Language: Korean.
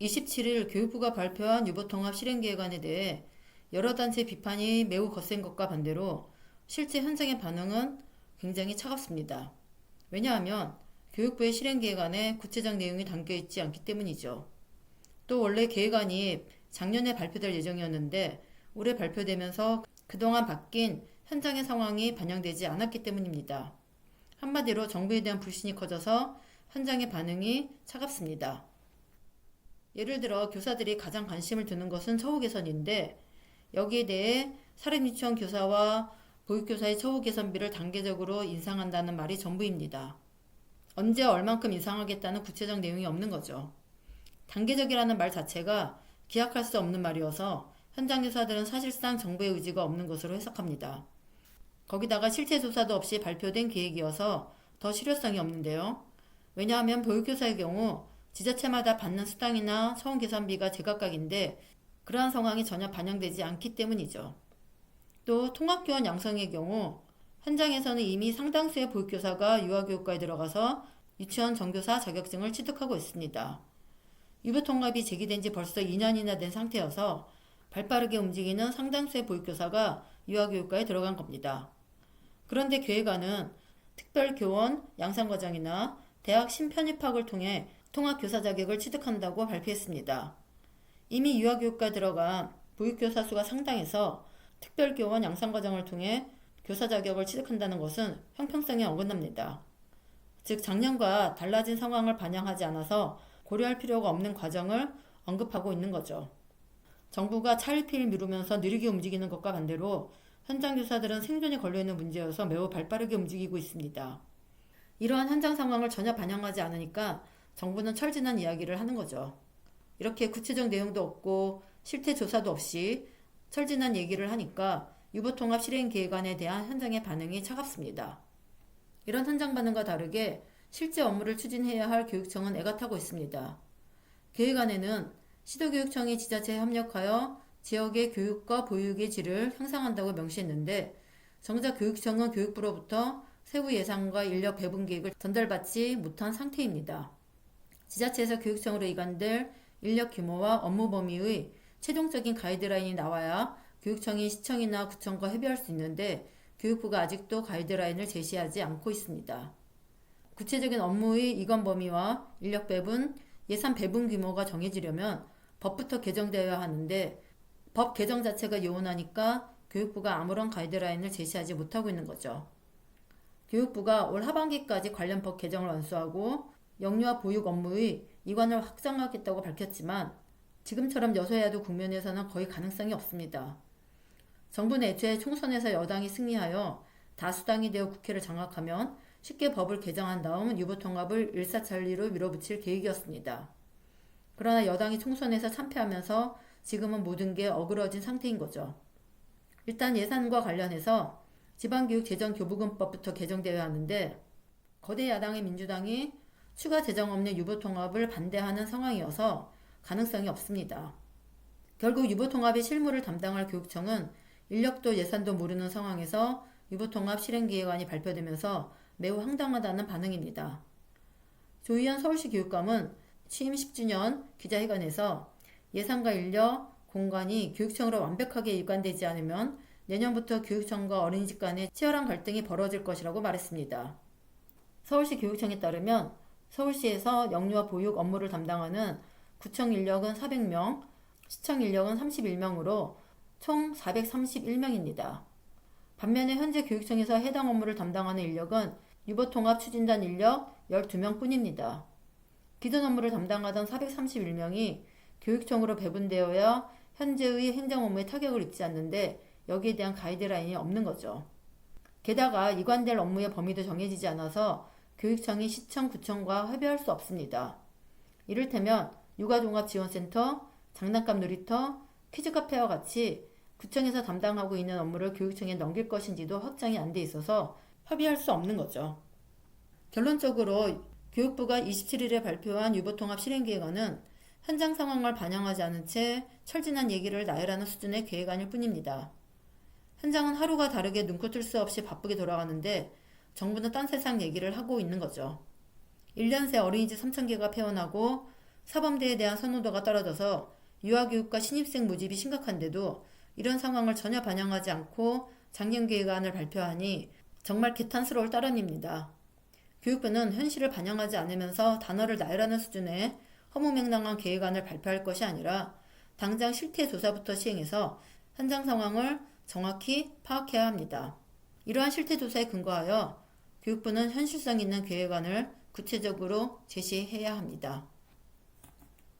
27일 교육부가 발표한 유보통합 실행계획안에 대해 여러 단체 비판이 매우 거센 것과 반대로 실제 현장의 반응은 굉장히 차갑습니다. 왜냐하면 교육부의 실행계획안에 구체적 내용이 담겨 있지 않기 때문이죠. 또 원래 계획안이 작년에 발표될 예정이었는데 올해 발표되면서 그동안 바뀐 현장의 상황이 반영되지 않았기 때문입니다. 한마디로 정부에 대한 불신이 커져서 현장의 반응이 차갑습니다. 예를 들어 교사들이 가장 관심을 두는 것은 처우 개선인데 여기에 대해 사립유치원 교사와 보육교사의 처우 개선비를 단계적으로 인상한다는 말이 전부입니다. 언제 얼만큼 인상하겠다는 구체적 내용이 없는 거죠. 단계적이라는 말 자체가 기약할 수 없는 말이어서 현장 교사들은 사실상 정부의 의지가 없는 것으로 해석합니다. 거기다가 실체 조사도 없이 발표된 계획이어서 더 실효성이 없는데요. 왜냐하면 보육교사의 경우 지자체마다 받는 수당이나 처운 개선비가 제각각인데 그러한 상황이 전혀 반영되지 않기 때문이죠. 또 통합교원 양성의 경우 현장에서는 이미 상당수의 보육교사가 유아교육과에 들어가서 유치원 정교사 자격증을 취득하고 있습니다. 유보통합이 제기된 지 벌써 2년이나 된 상태여서 발빠르게 움직이는 상당수의 보육교사가 유아교육과에 들어간 겁니다. 그런데 계획안은 특별교원 양성과정이나 대학 신편입학을 통해 통합교사 자격을 취득한다고 발표했습니다. 이미 유아교육과에 들어간 보육교사 수가 상당해서 특별교원 양성과정을 통해 교사 자격을 취득한다는 것은 형평성에 어긋납니다. 즉 작년과 달라진 상황을 반영하지 않아서 고려할 필요가 없는 과정을 언급하고 있는 거죠. 정부가 차일피일 미루면서 느리게 움직이는 것과 반대로 현장 교사들은 생존이 걸려있는 문제여서 매우 발빠르게 움직이고 있습니다. 이러한 현장 상황을 전혀 반영하지 않으니까 정부는 철진한 이야기를 하는 거죠. 이렇게 구체적 내용도 없고 실태 조사도 없이 철진한 얘기를 하니까 유보통합 실행 계획안에 대한 현장의 반응이 차갑습니다. 이런 현장 반응과 다르게 실제 업무를 추진해야 할 교육청은 애가 타고 있습니다. 계획안에는 시도교육청이 지자체에 협력하여 지역의 교육과 보육의 질을 향상한다고 명시했는데 정작 교육청은 교육부로부터 세부 예산과 인력 배분 계획을 전달받지 못한 상태입니다. 지자체에서 교육청으로 이관될 인력 규모와 업무 범위의 최종적인 가이드라인이 나와야 교육청이 시청이나 구청과 협의할 수 있는데 교육부가 아직도 가이드라인을 제시하지 않고 있습니다. 구체적인 업무의 이관 범위와 인력 배분, 예산 배분 규모가 정해지려면 법부터 개정되어야 하는데 법 개정 자체가 요원하니까 교육부가 아무런 가이드라인을 제시하지 못하고 있는 거죠. 교육부가 올 하반기까지 관련 법 개정을 완수하고 영유아 보육 업무의 이관을 확장하겠다고 밝혔지만 지금처럼 여소야도 국면에서는 거의 가능성이 없습니다. 정부는 애초에 총선에서 여당이 승리하여 다수당이 되어 국회를 장악하면 쉽게 법을 개정한 다음 유보통합을 일사천리로 밀어붙일 계획이었습니다. 그러나 여당이 총선에서 참패하면서 지금은 모든 게 어그러진 상태인 거죠. 일단 예산과 관련해서 지방교육재정교부금법부터 개정되어야 하는데 거대 야당의 민주당이 추가 재정 없는 유보 통합을 반대하는 상황이어서 가능성이 없습니다. 결국 유보 통합의 실무를 담당할 교육청은 인력도 예산도 모르는 상황에서 유보 통합 실행계획안이 발표되면서 매우 황당하다는 반응입니다. 조희연 서울시 교육감은 취임 10주년 기자회견에서 예산과 인력, 공간이 교육청으로 완벽하게 이관되지 않으면 내년부터 교육청과 어린이집 간의 치열한 갈등이 벌어질 것이라고 말했습니다. 서울시 교육청에 따르면 서울시에서 영유아 보육 업무를 담당하는 구청 인력은 400명, 시청 인력은 31명으로 총 431명입니다. 반면에 현재 교육청에서 해당 업무를 담당하는 인력은 유보통합 추진단 인력 12명 뿐입니다. 기존 업무를 담당하던 431명이 교육청으로 배분되어야 현재의 행정 업무에 타격을 입지 않는데 여기에 대한 가이드라인이 없는 거죠. 게다가 이관될 업무의 범위도 정해지지 않아서 교육청이 시청, 구청과 협의할 수 없습니다. 이를테면 육아종합지원센터, 장난감 놀이터, 퀴즈카페와 같이 구청에서 담당하고 있는 업무를 교육청에 넘길 것인지도 확정이 안 돼 있어서 협의할 수 없는 거죠. 결론적으로 교육부가 27일에 발표한 유보통합 실행계획안은 현장 상황을 반영하지 않은 채 철진한 얘기를 나열하는 수준의 계획안일 뿐입니다. 현장은 하루가 다르게 눈코 뜰 수 없이 바쁘게 돌아가는데 정부는 딴 세상 얘기를 하고 있는 거죠. 1년 새 어린이집 3,000개가 폐원하고 사범대에 대한 선호도가 떨어져서 유아교육과 신입생 모집이 심각한데도 이런 상황을 전혀 반영하지 않고 작년 계획안을 발표하니 정말 개탄스러울 따름입니다. 교육부는 현실을 반영하지 않으면서 단어를 나열하는 수준의 허무맹랑한 계획안을 발표할 것이 아니라 당장 실태 조사부터 시행해서 현장 상황을 정확히 파악해야 합니다. 이러한 실태 조사에 근거하여 교육부는 현실성 있는 계획안을 구체적으로 제시해야 합니다.